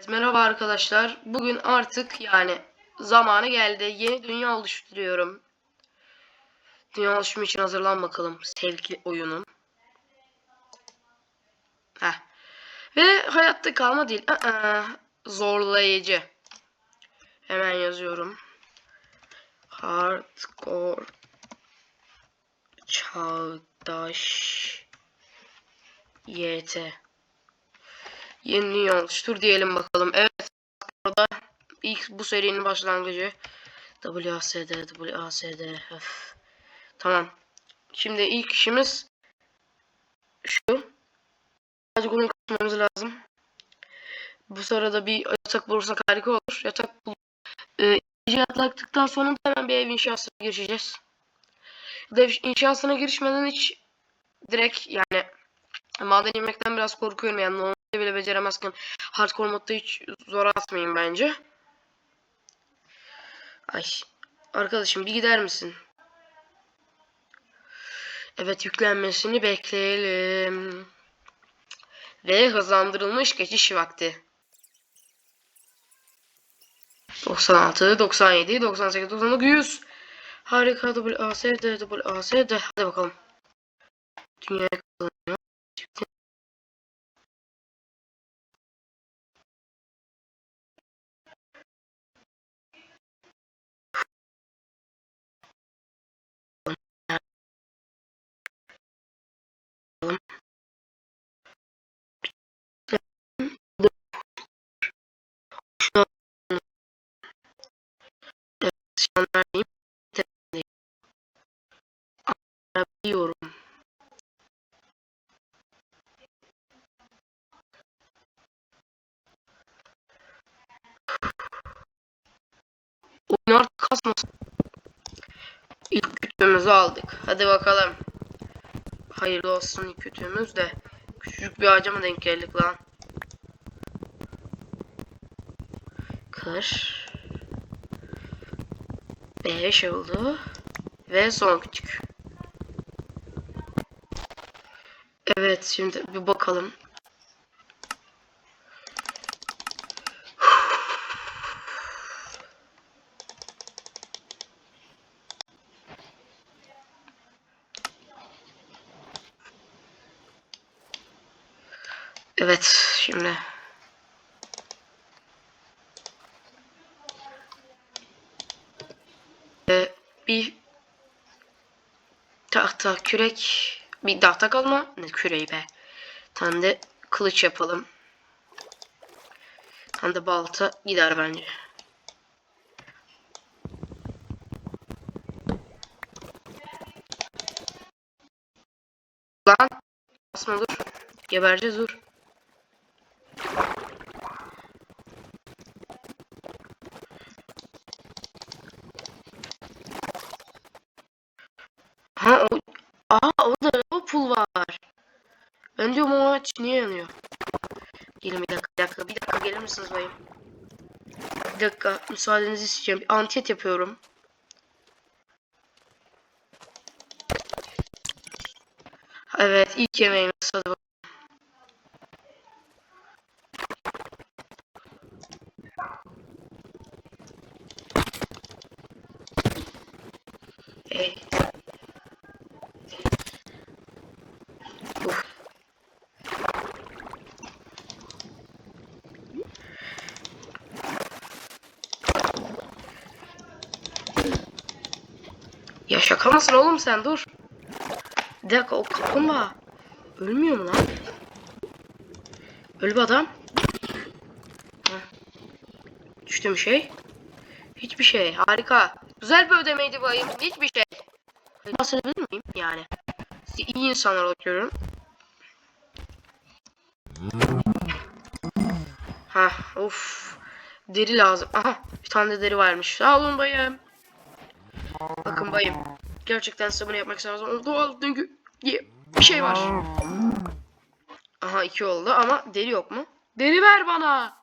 Evet merhaba arkadaşlar. Bugün artık yani zamanı geldi. Yeni dünya oluşturuyorum. Dünya oluşumu için hazırlan bakalım. Sevgi oyunum. Heh. Ve hayatta kalma değil. Aa, zorlayıcı. Hemen yazıyorum. Hardcore Çağdaş YT Yeni oluştur diyelim bakalım. Evet. Orada ilk bu serinin başlangıcı. WASD, WASD. Öf. Tamam. Şimdi ilk işimiz şu. Sadece bunu katmamız lazım. Bu sırada bir yatak bulursak harika olur. Yatak bul ee, sonra hemen bir ev inşasına girişeceğiz. Ev inşasına girişmeden hiç direkt yani maden inmekten biraz korkuyorum yani bile beceremezken hardcore modda hiç zor atmayın bence. Ay arkadaşım bir gider misin? Evet yüklenmesini bekleyelim. Ve hızlandırılmış geçiş vakti. 96, 97, 98, 99, 100. Harika WASD, WASD. Hadi bakalım. Dünya kazanıyor. Arabiliyorum. Oyun artık kasmasın. İlk kütüğümüzü aldık. Hadi bakalım. Hayırlı olsun ilk kütüğümüz de. Küçücük bir ağaca mı denk geldik lan? Kır. 5 oldu. Ve son küçük. Evet şimdi bir bakalım. Evet şimdi Ee, bir tahta kürek bir tahta kalma ne küreği be. Tane de kılıç yapalım. Tane de balta gider bence. Lan basma dur. Gebereceğiz dur Ha o Aa orada lava pool var. Ben diyorum o ağaç niye yanıyor? Gelin bir dakika bir dakika misiniz bayım? Bir dakika müsaadenizi isteyeceğim. Bir antiyet yapıyorum. Evet ilk yemeğimiz Ya şaka mısın oğlum sen dur. Bir dakika o kaplumbağa ölmüyor mu lan? Öl bir adam. Heh. Düştüm şey. Hiçbir şey. Harika. Güzel bir ödemeydi bayım. Hiçbir şey. Bahsedebilir miyim? Yani. Sizi iyi insanlar olarak. Ha, of. Deri lazım. Aha, bir tane de deri varmış. Sağ olun bayım. Bakın bayım. Gerçekten size bunu yapmak istemezdim. Doğal döngü diye bir şey var. Aha iki oldu ama deri yok mu? Deri ver bana.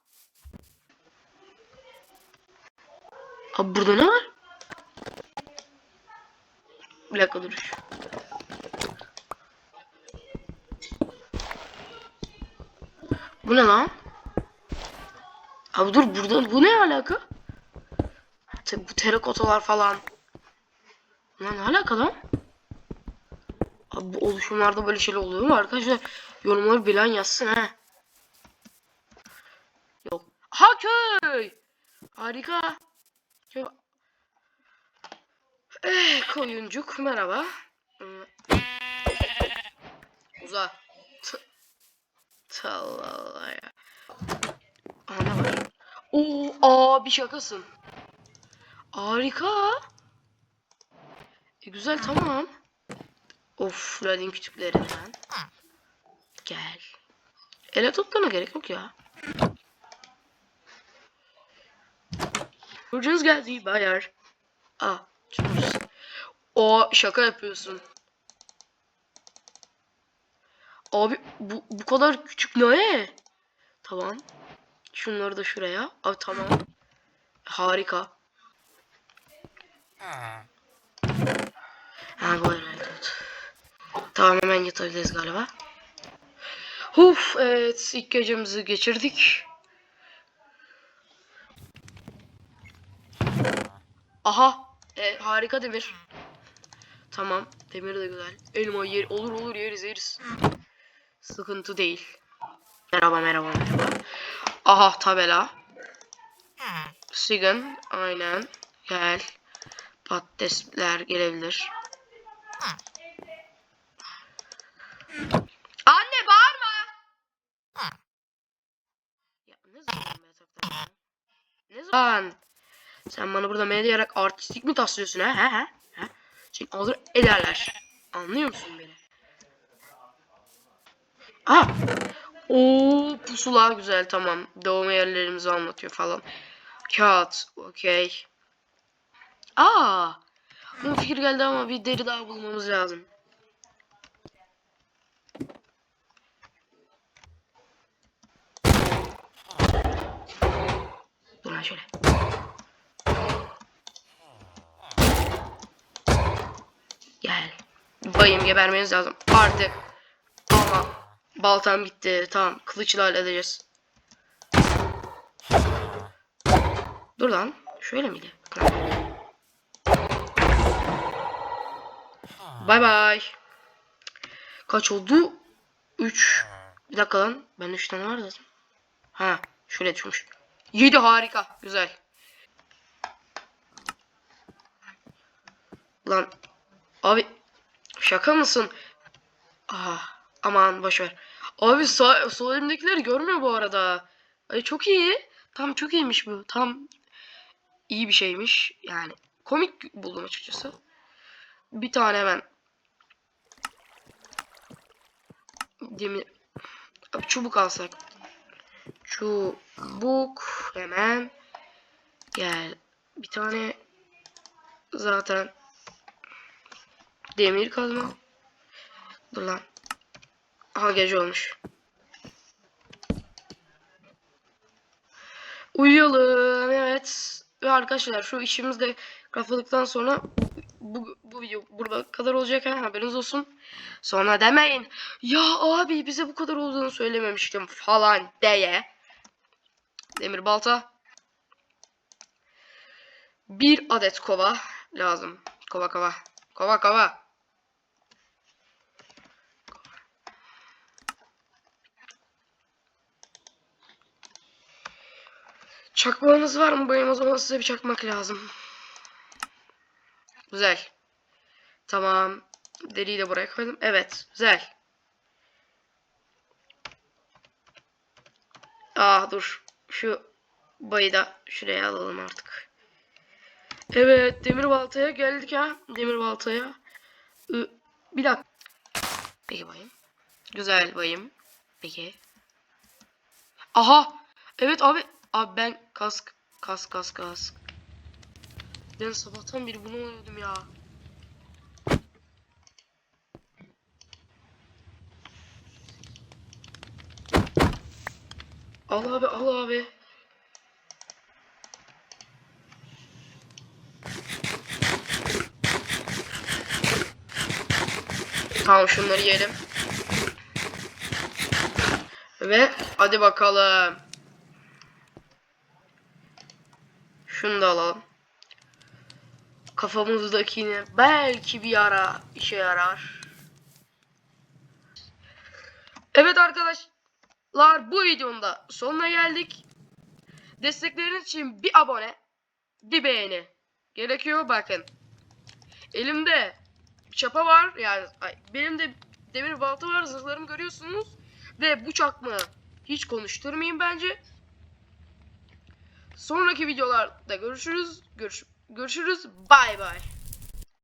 Abi burada ne var? Bir dakika dur. Bu ne lan? Abi dur burada bu ne alaka? Te, bu terakotalar falan. Lan ne alaka lan? Abi bu oluşumlarda böyle şeyler oluyor mu arkadaşlar? Yorumları bilen yazsın ha. Yok. Ha köy. Harika. Köy. Eh, koyuncuk merhaba. Hmm. Uza. Aa ne var? Oo, aa bir şakasın. Harika. E, güzel tamam. Of Ladin kütüklerinden. Gel. Ele tutmana gerek yok ya. Burcunuz geldi bayar. Aa. çıkmış. O şaka yapıyorsun. Abi bu, bu kadar küçük ne? Tamam. Şunları da şuraya. Abi tamam. Harika. Ha bu herhalde. Tamam hemen yatabiliriz galiba. Huf evet ilk gecemizi geçirdik. Aha e, harika demir. Tamam demir de güzel. Elma yer olur olur yeriz yeriz. Sıkıntı değil. Merhaba merhaba merhaba. Aha tabela. Sigan aynen. Gel. Patatesler gelebilir. Anne bağırma. Ya ne zaman ben yataktan ya? Ne zaman? Sen bana burada medyayarak artistik mi taslıyorsun ha? Ha ha? ha? Şimdi alır ederler. Anlıyor musun beni? Ah! Oo pusula güzel tamam. Doğum yerlerimizi anlatıyor falan. Kağıt okey. Aa! Bu fikir geldi ama bir deri daha bulmamız lazım. Dur lan şöyle. Gel. Bayım gebermeniz lazım. Artık. Ama baltam bitti. Tamam. Kılıçla halledeceğiz. Dur lan. Şöyle miydi? Bay bay. Kaç oldu? 3. Bir dakika lan. Ben 3 tane var zaten. Ha. Şöyle düşmüş. 7 harika. Güzel. Lan. Abi. Şaka mısın? Ah. Aman boşver. Abi sağ, sol elimdekileri görmüyor bu arada. Ay çok iyi. Tam çok iyiymiş bu. Tam iyi bir şeymiş. Yani komik buldum açıkçası. Bir tane hemen demir Abi çubuk alsak. Çubuk hemen gel. Bir tane zaten demir kazma. Dur lan. Aha gece olmuş. Uyuyalım evet. Ve arkadaşlar şu işimizi de kafadıktan sonra bu, bu video burada kadar olacak ha haberiniz olsun. Sonra demeyin ya abi bize bu kadar olduğunu söylememiştim falan diye. Demir balta. Bir adet kova lazım. Kova kova. Kova kova. Çakmağınız var mı bayım? O zaman size bir çakmak lazım. Güzel. Tamam. Deriyi de buraya koydum. Evet. Güzel. Ah dur. Şu bayı da şuraya alalım artık. Evet. Demir baltaya geldik ha. Demir baltaya. Bir dakika. Peki bayım. Güzel bayım. Peki. Aha. Evet abi. Abi ben kask. Kask kask kask. Ben sabahtan beri bunu arıyordum ya. Al abi al abi. Tamam şunları yiyelim. Ve hadi bakalım. Şunu da alalım. Kafamızdakini belki bir ara işe yarar. Evet arkadaşlar bu videonun da sonuna geldik. Destekleriniz için bir abone, bir beğeni gerekiyor bakın. Elimde çapa var yani ay, benim de demir balta var zırhlarımı görüyorsunuz. Ve bu çakma hiç konuşturmayayım bence. Sonraki videolarda görüşürüz. Görüş görüşürüz. Bay bay.